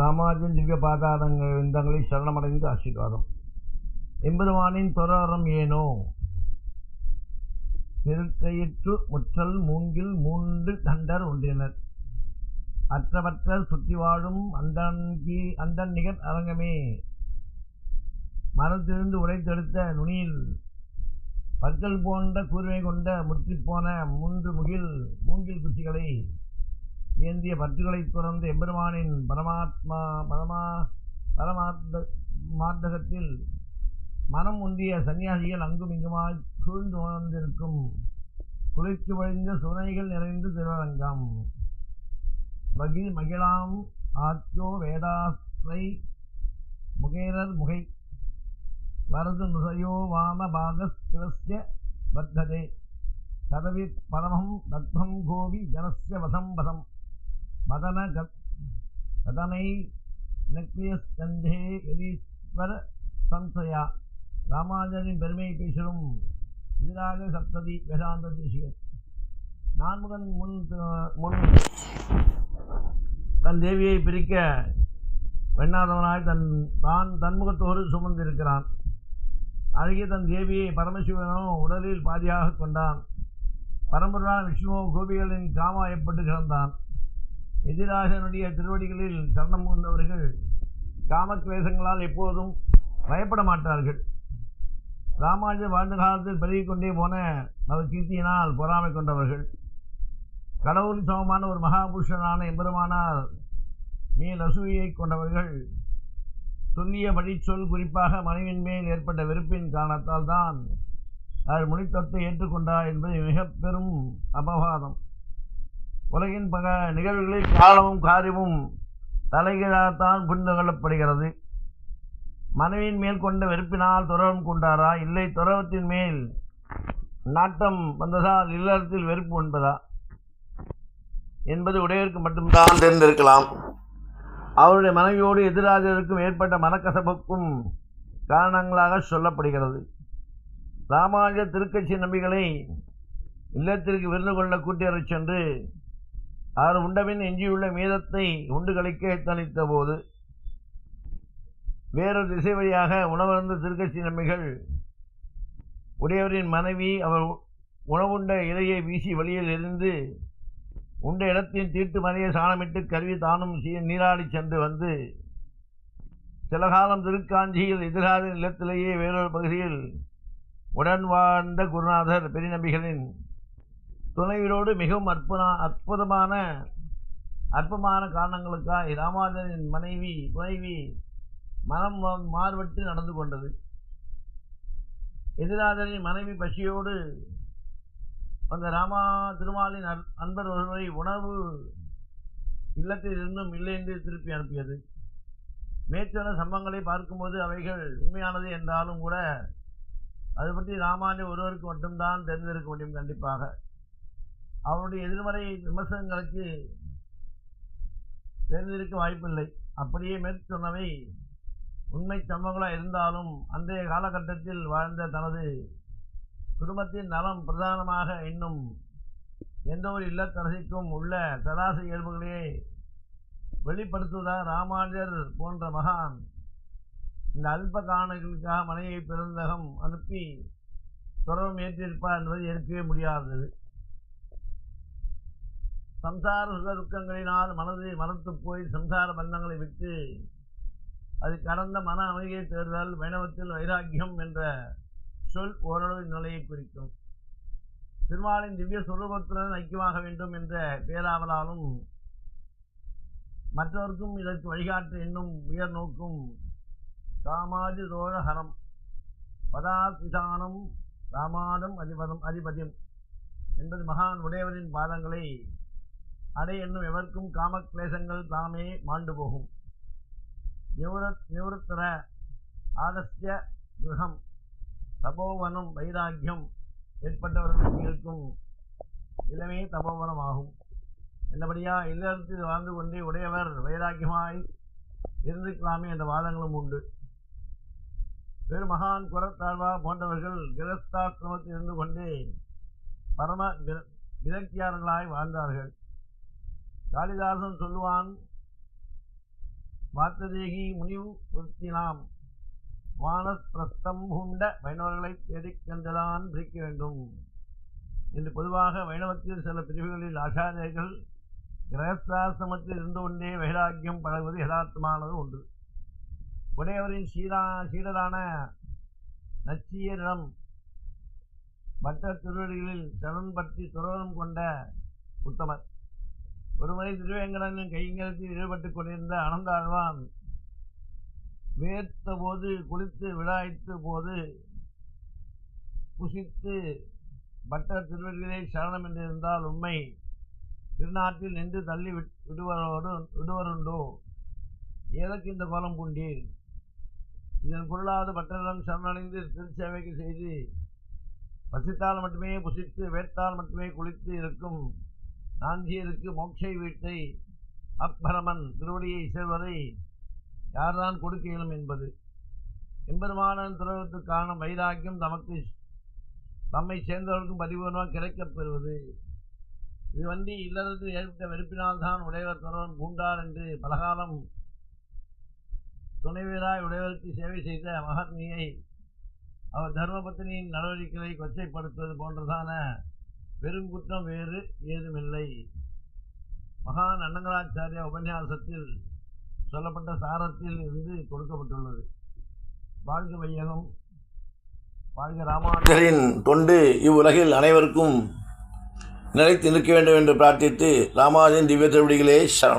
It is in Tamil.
ராமாஜன் திவ்ய பாதாரங்கள் விந்தங்களை சரணமடைந்து ஆசீர்வாதம். எம்பெருமானின் தொடரம் ஏனோ? திருக்கையிற்று முற்றல் மூங்கில் மூன்று தண்டர் ஒன்றினர். அற்றவற்றர் சுற்றி வாழும் அந்தன்கி அந்தன் நிகர் அரங்கமே மரத்திலிருந்து உடைத்தெடுத்த நுனியில் பற்கள் போன்ற கூர்மை கொண்ட முற்றிப்போன மூன்று முகில் மூங்கில் குச்சிகளை ஏந்திய பற்றுகளை துறந்து எம்பெருமானின் பரமாத்மா பரமா பரமாத்த மார்த்தகத்தில் மனம் உந்திய சன்னியாசிகள் அங்கும் இங்குமாய் சூழ்ந்து வந்திருக்கும் குளிர்ச்சி வழிந்த சுனைகள் நிறைந்து திருவரங்கம். பகிர் மகிழாம் ஆச்சோ வேதாஸ்ரை முகேரர் முகை. வரது நுசையோ வாம பாகஸ் சிவஸ்ய வர்த்ததே. கதவி பரமம் தத்வம் கோவி ஜனசிய வதம் வசம் மதன கத் கதனை நக்லியஸ்கந்தே யதீஸ்வர சம்சயா. ராமானுஜரின் பெருமையை பேசும் எதிராக சப்ததி வேதாந்த தேசிகர். நான்முகன் முன் முன் தன் தேவியை பிரிக்க பெண்ணாதவனாய் தன் தான் தன்முகத்தோடு சுமந்திருக்கிறான். அழகிய தன் தேவியை பரமசிவனோ உடலில் பாதியாக கொண்டான். பரம்பரான விஷ்ணுவோ கோபிகளின் காமாயப்பட்டு கிடந்தான். எதிராகனுடைய திருவடிகளில் சரணம் கொண்டவர்கள் காமக்லேசங்களால் எப்போதும் பயப்பட மாட்டார்கள். ராமானுஜர் வாழ்ந்த காலத்தில் பெருகி கொண்டே போன அவர் கீர்த்தியினால் பொறாமை கொண்டவர்கள். கடவுள் சமமான ஒரு மகாபுருஷனான எம்பெருமானால் மேல் அசூயை கொண்டவர்கள். சொல்லிய வழிச்சொல் குறிப்பாக மனைவின் மேல் ஏற்பட்ட வெறுப்பின் காரணத்தால் தான் அவர் முனித்தத்தை ஏற்றுக்கொண்டார் என்பது மிக பெரும் அபவாதம். உலகின் பல நிகழ்வுகளில் காலமும் காரியமும் தலைகீழாகத்தான் புரிந்து கொள்ளப்படுகிறது. மனைவியின் மேல் கொண்ட வெறுப்பினால் துறவம் கொண்டாரா? இல்லை துறவத்தின் மேல் நாட்டம் வந்ததால் இல்லறத்தில் வெறுப்பு உண்பதா? என்பது உடையவருக்கு மட்டும்தான் தெரிந்திருக்கலாம். அவருடைய மனைவியோடு எதிராஜருக்கும் ஏற்பட்ட மனக்கசப்புக்கும் காரணங்களாக சொல்லப்படுகிறது. ராமானுஜ திருக்கட்சி நம்பிகளை இல்லத்திற்கு விருந்து கொள்ள கூட்டியறச் சென்று அவர் உண்டபின் எஞ்சியுள்ள மீதத்தை உண்டு கழிக்க தனித்த போது வேறொரு திசை வழியாக உணவருந்த திருக்கட்சி நம்பிகள் உடையவரின் மனைவி அவர் உணவுண்ட இலையை வீசி வழியில் எரிந்து உண்ட இடத்தின் தீட்டு மறைய சாணமிட்டு கருவி தானும் நீராடி சென்று வந்து சில காலம் திருக்காஞ்சியில் எதிராத நிலத்திலேயே வேறொரு பகுதியில் உடன் வாழ்ந்த குருநாதர் பெரியநம்பிகளின் துணைவியோடு மிகவும் அற்புத அற்புதமான அற்பமான காரணங்களுக்காக ராமானுஜரின் மனைவி துணைவி மனம் மாறுபட்டு நடந்து கொண்டது. எதிராதரின் மனைவி பசியோடு அந்த ராமா திருமாலின் அன்- அன்பர் ஒருவரை உணவு இல்லத்தில் இருந்தும் இல்லை என்று திருப்பி அனுப்பியது. மேற்சொன்ன சம்பவங்களை பார்க்கும்போது அவைகள் உண்மையானது என்றாலும் கூட அது பற்றி ராமானுஜர் ஒருவருக்கு மட்டும்தான் தெரிந்திருக்க முடியும் கண்டிப்பாக. அவருடைய எதிர்மறை விமர்சனங்களுக்கு தெரிந்திருக்க வாய்ப்பில்லை. அப்படியே மேற்சொன்னவை உண்மை சம்பவங்களாக இருந்தாலும் அன்றைய காலகட்டத்தில் வாழ்ந்த தனது குடும்பத்தின் நலம் பிரதானமாக இன்னும் எந்த ஒரு இல்லத்தரசிக்கும் உள்ள சராசரி இயல்புகளையே வெளிப்படுத்துவதாக ராமானுஜர் போன்ற மகான் இந்த அல்ப காரணங்களுக்காக மனைவியை பிறந்தகம் அனுப்பி தொடர்பு ஏற்றிருப்பார் என்பது ஏற்கவே முடியாதது. சம்சார சுகதுக்கங்களினால் மனதை மனது போய் சம்சார பந்தங்களை விட்டு அது கடந்த மன அமைதியை தேர்தல் வைணவத்தில் வைராக்கியம் என்ற சொல் ஓரளவு நிலையை குறிக்கும். திருமாலின் திவ்ய சுரூபத்துடன் ஐக்கியமாக வேண்டும் என்ற பேராவலாலும் மற்றவர்க்கும் இதற்கு வழிகாட்டு என்னும் உயர் நோக்கும் காமாதி தோழஹரம். பதாபிதானம் ராமானம் அதிபதம் அதிபதியம் என்பது மகான் உடையவரின் பாதங்களை அடை என்னும் எவர்க்கும் காமக்லேசங்கள் தாமே மாண்டு போகும். நிவரத் நிவருத்தர ஆலஸ்ய கிரகம் தபோவனம் வைராக்கியம் ஏற்பட்டவர்களுக்கு இருக்கும் இளமே தபோவனம் ஆகும் என்னபடியா இல்லறத்தில் வாழ்ந்து கொண்டே உடையவர் வைராக்கியமாய் இருந்திருக்கலாமே என்ற வாதங்களும் உண்டு. பெருமகான் குரத்தாழ்வா போன்றவர்கள் கிரஸ்தாசிரமத்தில் இருந்து கொண்டே பரம விரக்தியாளர்களாய் வாழ்ந்தார்கள். காளிதாசன் சொல்லுவான் பார்த்ததேகி முனிவு பொருத்தினாம் வானஸ்பிரஸ்தம் பூண்ட வைணவர்களை தேடிக் கண்டுதான் பிரிக்க வேண்டும். என்று பொதுவாக வைணவத்தில் சில பிரிவுகளில் ஆச்சாரியர்கள் கிரகஸ்தாசிரமத்தில் இருந்து கொண்டே வைராக்கியம் பழகுவது யதார்த்தமானது ஒன்று. உடையவரின் சீரா சீடரான நச்சியரிடம் பட்டர் திருவடிகளில் சரண் பற்றி துறவரம் கொண்ட உத்தமர். ஒருமுறை திருவேங்கடனின் கைங்கரத்தில் ஈடுபட்டுக் கொண்டிருந்த அனந்தாழ்வான் வேர்த்த போது குளித்து விழாய்த்த போது புசித்து பட்டர் திருவடிகளை சரணம் என்றிருந்தால் உண்மை திருநாட்டில் நின்று தள்ளி விட்- விடுவரோடு விடுவருண்டோ? எதற்கு இந்த கோலம் பூண்டீர். இதன் பொருளாத பட்டரிடம் சரணடைந்து திருச்சேவைக்கு செய்து பசித்தால் மட்டுமே புசித்து வேர்த்தால் மட்டுமே குளித்து இருக்கும். நாஞ்சியருக்கு மோட்சை வீட்டை அப்பரமன் திருவடியை சேர்வதை யார்தான் கொடுக்க இயலும் என்பது. எம்பெருமானன் துறவத்துக்கான வைராக்கியம் தமக்கு தம்மை சேர்ந்தவர்களுக்கும் பதிவுவனமாக கிடைக்கப் பெறுவது. இது வண்டி இல்லறத்தில் ஏற்பட்ட வெறுப்பினால்தான் உடையவர் துறவன் பூண்டார் என்று பலகாலம் துணைவராய் உடையவருக்கு சேவை செய்த மகாத்மியை அவர் தர்மபத்தினியின் நடவடிக்கைகளை கொச்சைப்படுத்துவது போன்றதான பெருங்குற்றம் வேறு ஏதுமில்லை. மகான் அண்ணங்கராச்சாரிய உபன்யாசத்தில் சொல்லப்பட்ட சாரத்தில் இருந்து கொடுக்கப்பட்டுள்ளது. வாழ்க வையகம். வாழ்க ராமானுஜரின் தொண்டு இவ்வுலகில் அனைவருக்கும் நிலைத்து நிற்க வேண்டும் என்று பிரார்த்தித்து ராமானுஜன் திவ்ய திருவடிகளே சரணம்.